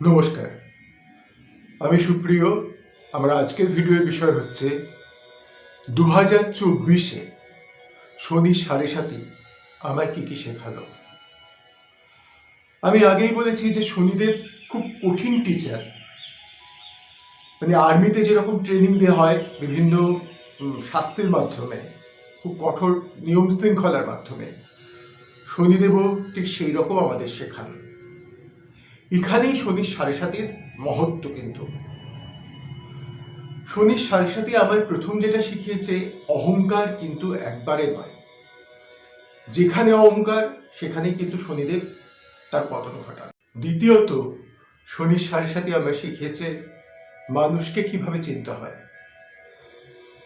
নমস্কার। আমি সুপ্রিয়, আমার আজকের ভিডিওর বিষয় হচ্ছে দু হাজার চব্বিশে শনি সাড়ে সাতই আমায় কী কী শেখালো। আমি আগেই বলেছি যে শনিদেব খুব কঠিন টিচার মানে আর্মিতে যেরকম ট্রেনিং দেওয়া হয় বিভিন্ন শাস্তির মাধ্যমে, খুব কঠোর নিয়ম শৃঙ্খলার মাধ্যমে, শনিদেবও ঠিক সেই রকম আমাদের শেখান। এখানেই শনির সাড়ে সাতির মহত্ব কিন্তু। শনির সাড়ে সাথে আমার প্রথম যেটা শিখিয়েছে, অহংকার কিন্তু একবারে নয়। যেখানে অহংকার, সেখানেই কিন্তু শনিদেব তার পতন ঘটান। দ্বিতীয়ত শনির সাড়ে সাথে আমার শিখিয়েছে, মানুষকে কীভাবে চিনতে হয়।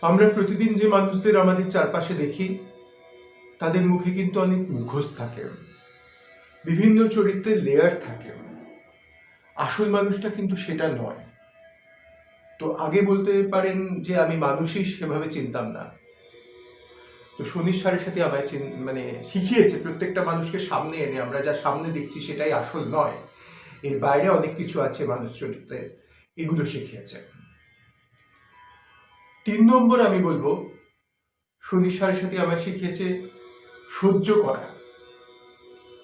আমরা প্রতিদিন যে মানুষদের আমাদের চারপাশে দেখি, তাদের মুখে কিন্তু অনেক মুখোশ থাকে। বিভিন্ন চরিত্রের লেয়ার থাকে। আসল মানুষটা কিন্তু সেটা নয়। তো আগে বলতে পারেন যে আমি মানুষই সেভাবে চিনতাম না। তো শনির সারের সাথে আমায় মানে শিখিয়েছে প্রত্যেকটা মানুষকে সামনে এনে, আমরা যা সামনে দেখছি সেটাই আসল নয়। এর বাইরে অনেক কিছু আছে মানুষ চরিত্রে, এগুলো শিখিয়েছে। তিন নম্বর আমি বলব শনির সারের সাথে আমায় শিখিয়েছে সহ্য করা।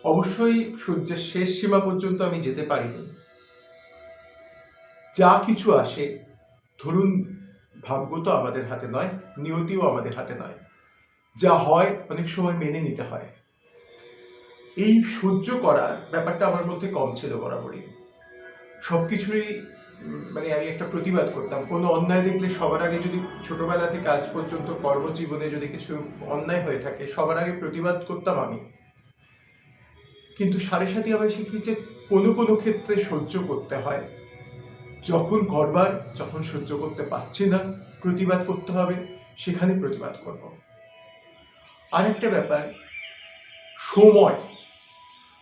অবশ্যই সূর্যের শেষ সীমা পর্যন্ত আমি যেতে পারিনি। যা কিছু আসে, ধরুন, ভাগ্য তো আমাদের হাতে নয়, নিয়তিও আমাদের হাতে নয়। যা হয়, অনেক সময় মেনে নিতে হয়। এই সহ্য করার ব্যাপারটা আমার মধ্যে কম ছিল বরাবরই। সব কিছুরই মানে আমি একটা প্রতিবাদ করতাম। কোনো অন্যায় দেখলে সবার আগে যদি ছোটবেলা থেকে আজ পর্যন্ত কর্মজীবনে যদি কিছু অন্যায় হয়ে থাকে, সবার আগে প্রতিবাদ করতাম আমি। কিন্তু সাড়ে সাথে আমায় শিখিয়েছে, কোনো কোনো ক্ষেত্রে সহ্য করতে হয়। যখন করবার, যখন সহ্য করতে পারছি না, প্রতিবাদ করতে হবে, সেখানে প্রতিবাদ করব। আরেকটা ব্যাপার, সময়।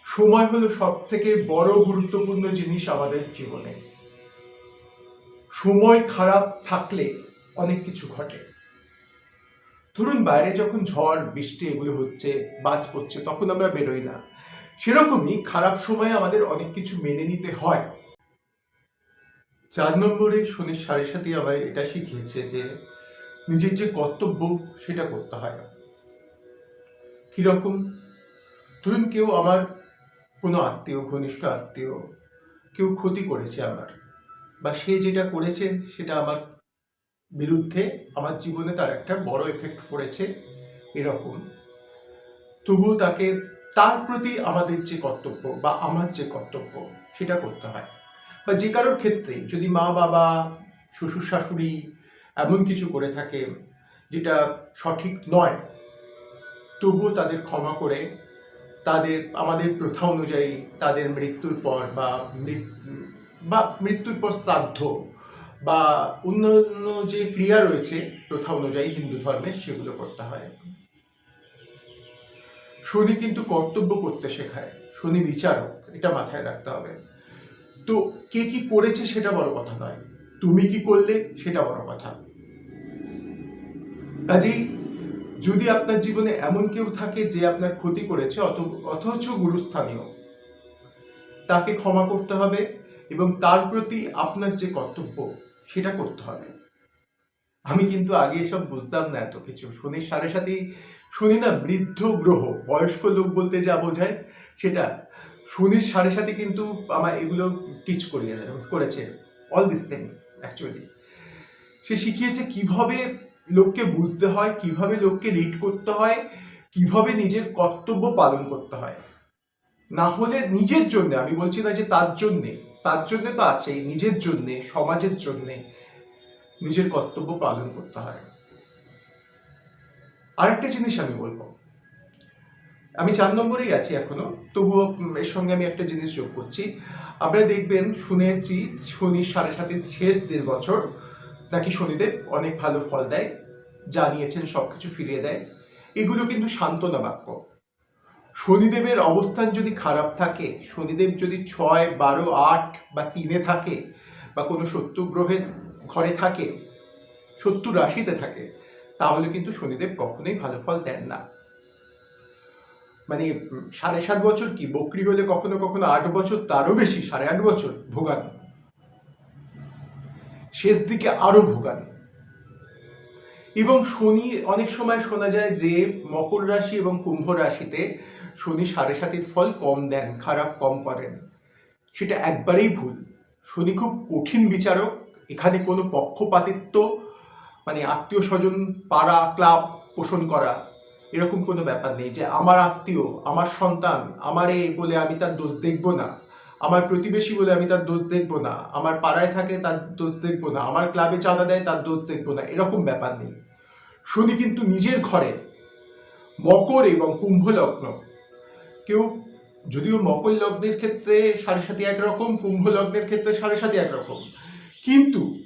সময় হলো সব থেকে বড় গুরুত্বপূর্ণ জিনিস আমাদের জীবনে। সময় খারাপ থাকলে অনেক কিছু ঘটে। ধরুন বাইরে যখন ঝড়, বৃষ্টি এগুলো হচ্ছে, বাজ পড়ছে, তখন আমরা বেরোই না। সেরকমই খারাপ সময়ে আমাদের অনেক কিছু মেনে নিতে হয়। চার নম্বরে শনির সাড়ে সাথে আমায় এটা শিখিয়েছে যে নিজের যে কর্তব্য সেটা করতে হয়। কীরকম? ধরুন কেউ আমার কোনো আত্মীয়, ঘনিষ্ঠ আত্মীয়, কেউ ক্ষতি করেছে আমার বা সে যেটা করেছে সেটা আমার বিরুদ্ধে আমার জীবনে তার একটা বড় এফেক্ট পড়েছে এরকম। তবুও তাকে তার প্রতি আমাদের যে কর্তব্য বা আমার যে কর্তব্য সেটা করতে হয়। বা যে কারোর ক্ষেত্রে যদি মা বাবা, শ্বশুর শাশুড়ি এমন কিছু করে থাকে যেটা সঠিক নয়, তবুও তাদের ক্ষমা করে, তাদের, আমাদের প্রথা অনুযায়ী তাদের মৃত্যুর পর বা বা মৃত্যুর পর শ্রাদ্ধ বা অন্যান্য যে ক্রিয়া রয়েছে প্রথা অনুযায়ী হিন্দু ধর্মে সেগুলো করতে হয়। শনি কিন্তু কর্তব্য করতে শেখায়, শনি বিচারক, এটা মাথায় রাখতে হবে। তো কে কি করেছে সেটা বড় কথা নয়। তুমি কি করলে সেটা বড় কথা। কাজেই যদি আপনার জীবনে এমন কেউ থাকে যে আপনার ক্ষতি করেছে অথচ গুরুস্থানীয়, তাকে ক্ষমা করতে হবে এবং তার প্রতি আপনার যে কর্তব্য, সেটা করতে হবে। আমি কিন্তু আগে এসব বুঝতাম না এত কিছু। শনির সাড়ে সাথেই শুনি না বৃদ্ধ গ্রহ, বয়স্ক লোক বলতে যা বোঝায়, সেটা শনির সাড়ে সাথে কিন্তু আমার এগুলো টিচ করিয়ে করেছে অল দিস থিংস অ্যাকচুয়ালি সে শিখিয়েছে কীভাবে লোককে বুঝতে হয়, কীভাবে লোককে লিড করতে হয়, কীভাবে নিজের কর্তব্য পালন করতে হয়। না হলে নিজের জন্য, আমি বলছি না যে তার জন্যে তার জন্যে তো আছেই, নিজের জন্যে, সমাজের জন্যে নিজের কর্তব্য পালন করতে হয়। আরেকটা জিনিস আমি বলব আমি চার নম্বরেই আছি এখনও। তবুও এর সঙ্গে আমি একটা জিনিস যোগ করছি। আপনারা দেখবেন শুনেছি শনি সাড়ে সাথে শেষ দেড় বছর, নাকি শনিদেব অনেক ভালো ফল দেয়, জানিয়েছেন সব কিছু ফিরিয়ে দেয়। এগুলো কিন্তু সান্ত্বনা বাক্য। শনিদেবের অবস্থান যদি খারাপ থাকে, শনিদেব যদি ছয়, বারো, আট বা তিনে থাকে, বা কোনো শত্রু গ্রহের ঘরে থাকে, শত্রু রাশিতে থাকে, তাহলে কিন্তু শনিদেব কখনোই ভালো ফল দেন না। মানে সাড়ে সাত বছর কি? বকরি হলে কখনো কখনো আট বছর, তারও বেশি, সাড়ে আট বছর ভোগান। শেষ দিকে আরও ভোগান। এবং শনি, অনেক সময় শোনা যায় যে, মকর রাশি এবং কুম্ভ রাশিতে শনি সাড়ে সাতির ফল কম দেন, খারাপ কম করেন। সেটা একবারেই ভুল। শনি খুব কঠিন বিচারক, এখানে কোনো পক্ষপাতিত্ব মানে আত্মীয় স্বজন, পাড়া, ক্লাব, পোষণ করা এরকম কোনো ব্যাপার নেই যে আমার আত্মীয়, আমার সন্তান, আমার এই বলে আমি তার দোষ দেখব না। আমার প্রতিবেশী বলে আমি তার দোষ দেখব না। আমার পাড়ায় থাকে তার দোষ দেখব না। আমার ক্লাবে চাঁদা দেয় তার দোষ দেখব না। এরকম ব্যাপার নেই। শনি কিন্তু নিজের ঘরে মকর এবং কুম্ভ লগ্ন। কেউ যদিও মকর লগ্নের ক্ষেত্রে সাড়ে সাথে একরকম, কুম্ভ লগ্নের ক্ষেত্রে সাড়ে সাথে একরকম। কিন্তু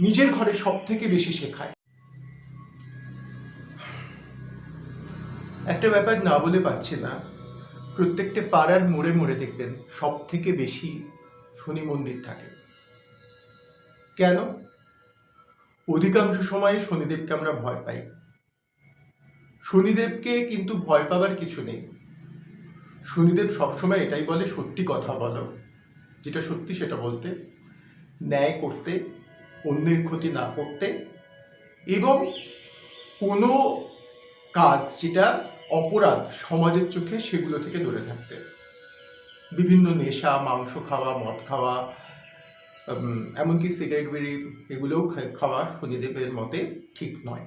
নিজের ঘরে সব থেকে বেশি শেখায়। একটা ব্যাপার না বলে পাচ্ছি না। প্রত্যেকটা পাড়ার মোড়ে মোড়ে দেখবেন সব থেকে বেশি শনি মন্দির থাকে। কেন? অধিকাংশ সময় শনিদেবকে আমরা ভয় পাই। শনিদেবকে কিন্তু ভয় পাবার কিছু নেই। শনিদেব সবসময় এটাই বলে, সত্যি কথা বলো। যেটা সত্যি সেটা বলতে, ন্যায় করতে, অন্যের ক্ষতি না করতে এবং কোনো কাজ যেটা অপরাধ সমাজের চোখে সেগুলো থেকে দূরে থাকতে। বিভিন্ন নেশা, মাংস খাওয়া, মদ খাওয়া এমনকি সিগারেট বিড়ি এগুলোও খাওয়া শনিদেবের মতে ঠিক নয়।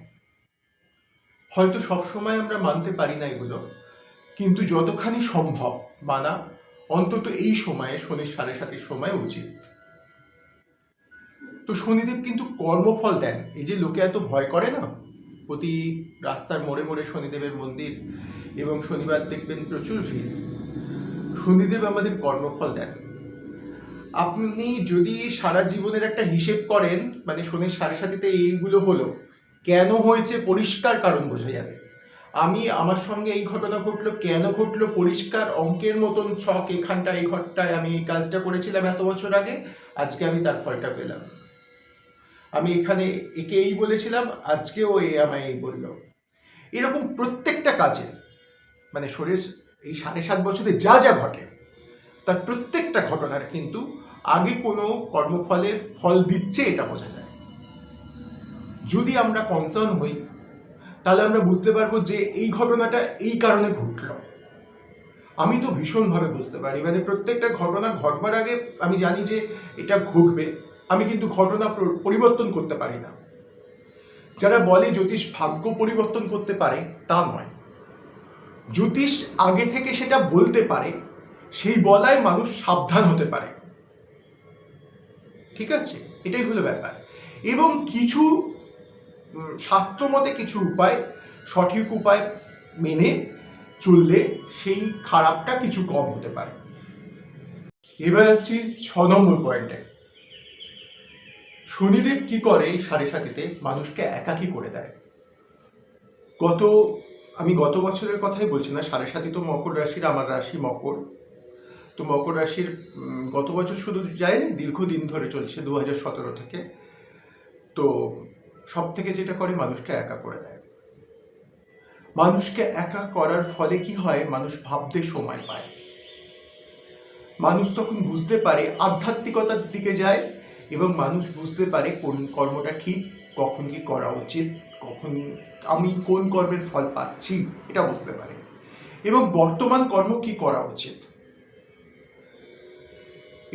হয়তো সবসময় আমরা মানতে পারি না এগুলো, কিন্তু যতখানি সম্ভব মানা অন্তত এই সময়ে, শনির সাড়ে সাতের সময় উচিত। তো শনিদেব কিন্তু কর্মফল দেন। এই যে লোকে এত ভয় করে না প্রতি রাস্তার মোড়ে মোড়ে শনিদেবের মন্দির এবং শনিবার দেখবেন প্রচুর ভিড়। শনিদেব আমাদের কর্মফল দেন। আপনি যদি সারা জীবনের একটা হিসেব করেন মানে শনির সাড়ে সাথীতে এইগুলো হলো, কেন হয়েছে পরিষ্কার কারণ বোঝা যাবে। আমি আমার সঙ্গে এই ঘটনা ঘটলো, কেন ঘটলো পরিষ্কার অঙ্কের মতন ছক এখানটা এই ঘরটায় আমি এই কাজটা করেছিলাম এত বছর আগে, আজকে আমি তার ফলটা পেলাম। আমি এখানে একে এই বলেছিলাম, আজকেও এ আমায় এই বলল। এরকম প্রত্যেকটা কাজে মানে শরীর এই সাড়ে সাত বছরে যা যা ঘটে, তার প্রত্যেকটা ঘটনার কিন্তু আগে কোনো কর্মফলের ফল দিচ্ছে এটা বোঝা যায়। যদি আমরা কনসার্ন হই, তাহলে আমরা বুঝতে পারব যে এই ঘটনাটা এই কারণে ঘটলো। আমি তো ভীষণভাবে বুঝতে পারি মানে প্রত্যেকটা ঘটনা ঘটবার আগে আমি জানি যে এটা ঘটবে। আমি কিন্তু ঘটনা পরিবর্তন করতে পারি না। যারা বলে জ্যোতিষ ভাগ্য পরিবর্তন করতে পারে, তা নয়। জ্যোতিষ আগে থেকে সেটা বলতে পারে, সেই বলায় মানুষ সাবধান হতে পারে। ঠিক আছে? এটাই হলো ব্যাপার। এবং কিছু শাস্ত্রমতে কিছু উপায়, সঠিক উপায় মেনে চললে সেই খারাপটা কিছু কম হতে পারে। এবার আসছি ছ নম্বর পয়েন্টে শনিদেব কি করে এই সাড়ে সাতিতে মানুষকে একাকী করে দেয়? গত, আমি গত বছরের কথাই বলছি না, সাড়ে সাতি তো মকর রাশির, আমার রাশি মকর। তো মকর রাশির গত বছর শুধু যায়নি, দীর্ঘদিন ধরে চলছে দু হাজার সতেরো থেকে। তো সব থেকে যেটা করে, মানুষকে একা করে দেয়। মানুষকে একা করার ফলে কি হয়, মানুষ ভাবতে সময় পায়। মানুষ তখন বুঝতে পারে, আধ্যাত্মিকতার দিকে যায় এবং মানুষ বুঝতে পারে কোন কর্মটা ঠিক, কখন কি করা উচিত, কখন আমি কোন কর্মের ফল পাচ্ছি, এটা বুঝতে পারে। এবং বর্তমান কর্ম কি করা উচিত,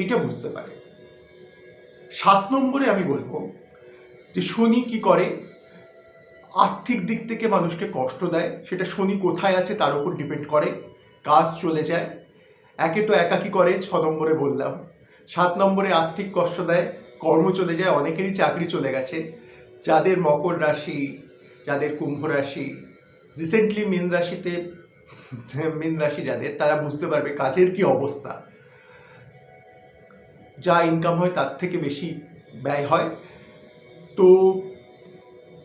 এটা বুঝতে পারে। সাত নম্বরে আমি বলব যে শনি কি করে, আর্থিক দিক থেকে মানুষকে কষ্ট দেয়, সেটা শনি কোথায় আছে তার উপর ডিপেন্ড করে, কাজ চলে যায়। একে তো একাকি করে, ছ নম্বরে বললাম। সাত নম্বরে আর্থিক কষ্ট দেয় কর্ম চলে যায়, অনেকেরই চাকরি চলে গেছে। যাদের মকর রাশি, যাদের কুম্ভ রাশি রিসেন্টলি মীন রাশিতে, মীন রাশি যাদের, তারা বুঝতে পারবে কাজের কি অবস্থা। যা ইনকাম হয় তার থেকে বেশি ব্যয় হয়। তো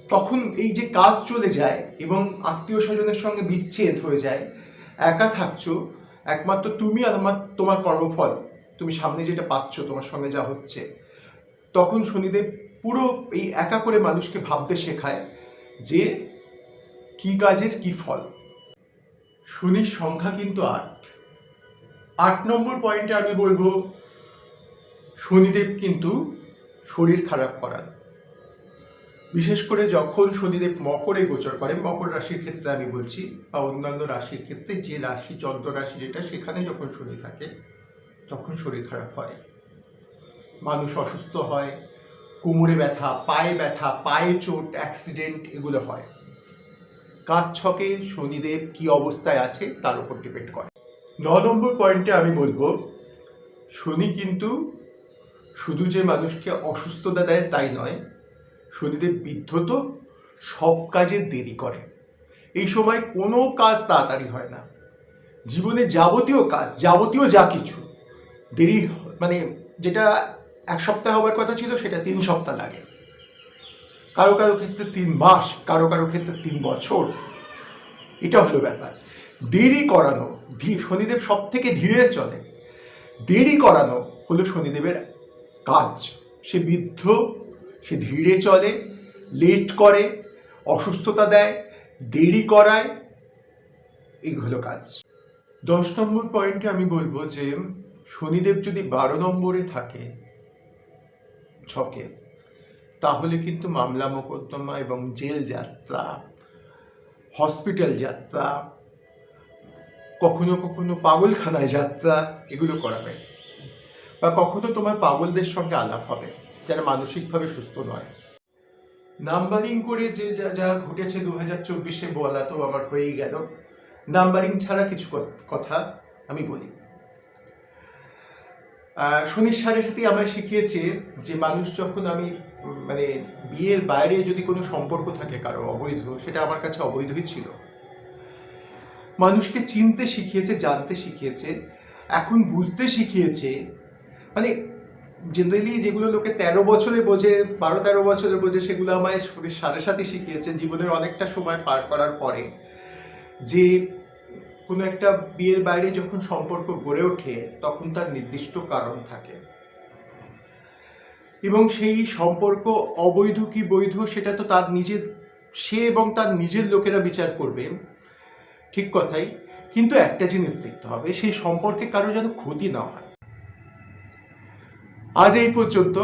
তখন এই যে কাজ চলে যায় এবং আত্মীয় স্বজনের সঙ্গে বিচ্ছেদ হয়ে যায়, একা থাকছো, একমাত্র তুমি আর আমার, তোমার কর্মফল। তুমি সামনে যেটা পাচ্ছ, তোমার সঙ্গে যা হচ্ছে। তখন শনিদেব পুরো এই একা করে মানুষকে ভাবতে শেখায় যে কি কাজের কি ফল। শনির সংখ্যা কিন্তু আট। আট নম্বর পয়েন্টে আমি বলব, শনিদেব কিন্তু শরীর খারাপ করান। বিশেষ করে যখন শনিদেব মকরে গোচর করে মকর রাশির ক্ষেত্রে আমি বলছি বা অন্যান্য রাশির ক্ষেত্রে যে রাশি, চন্দ্র রাশি যেটা, সেখানে যখন শনি থাকে, তখন শরীর খারাপ হয়। মানুষ অসুস্থ হয়, কোমরে ব্যথা, পায়ে ব্যথা, পায়ে চোট অ্যাক্সিডেন্ট এগুলো হয়। কার ছকে শনিদেব কি অবস্থায় আছে তার উপর ডিপেন্ড করে। ন নম্বর পয়েন্টে আমি বলব, শনি কিন্তু শুধু যে মানুষকে অসুস্থতা দেয় তাই নয়, শনিদেব বিদ্ধত সব কাজে দেরি করে। এই সময় কোনো কাজ তাড়াতাড়ি হয় না। জীবনে যাবতীয় কাজ, যাবতীয় যা কিছু, দেরি। মানে যেটা এক সপ্তাহ হবার কথা ছিল, সেটা তিন সপ্তাহ লাগে। কারও কারও ক্ষেত্রে তিন মাস, কারও কারও ক্ষেত্রে তিন বছর। এটা হলো ব্যাপার। দেরি করানো শনিদেব সব থেকে ধীরে চলে। দেরি করানো হলো শনিদেবের কাজ। সে বৃদ্ধ, সে ধীরে চলে, লেট করে, অসুস্থতা দেয়, দেরি করায়, এগুলো কাজ। দশ নম্বর পয়েন্টে আমি বলব যে, শনিদেব যদি বারো নম্বরে থাকে ছকে, তাহলে কিন্তু মামলা মোকদ্দমা এবং জেল যাত্রা, হসপিটাল যাত্রা, কখনো কখনো পাগলখানায় যাত্রা, এগুলো করাবে বা কখনো তোমার পাগলদের সঙ্গে আলাপ হবে, যারা মানসিকভাবে সুস্থ নয়। নাম্বারিং করে যে যা যা ঘটেছে দু হাজার চব্বিশে বলা তো আমার হয়েই গেল। নাম্বারিং ছাড়া কিছু কথা আমি বলি। শনির সাড়ে সাথে আমায় শিখিয়েছে যে মানুষ যখন আমি মানে বিয়ের বাইরে যদি কোনো সম্পর্ক থাকে কারও অবৈধ, সেটা আমার কাছে অবৈধই ছিল। মানুষকে চিনতে শিখিয়েছে, জানতে শিখিয়েছে, এখন বুঝতে শিখিয়েছে। মানে জেনারেলি যেগুলো লোকে তেরো বছরে বোঝে, বারো তেরো বছরে বোঝে, সেগুলো আমায় সাথে সাথে শিখিয়েছে জীবনের অনেকটা সময় পার করার পরে। যে কোনো একটা বিয়ের বাইরে যখন সম্পর্ক গড়ে ওঠে, তখন তার নির্দিষ্ট কারণ থাকে। এবং সেই সম্পর্ক অবৈধ কি বৈধ, সেটা তো তার নিজের, সে এবং তার নিজের লোকেরা বিচার করবে। ঠিক কথাই। কিন্তু একটা জিনিস দেখতে হবে, সেই সম্পর্কে কারও যেন ক্ষতি না হয়। আজ এই পর্যন্ত।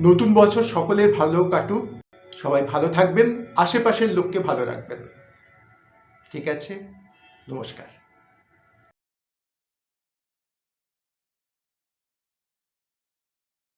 নতুন বছর সকলের ভালো কাটুক। সবাই ভালো থাকবেন, আশেপাশের লোককে ভালো রাখবেন। ঠিক আছে? নমস্কার।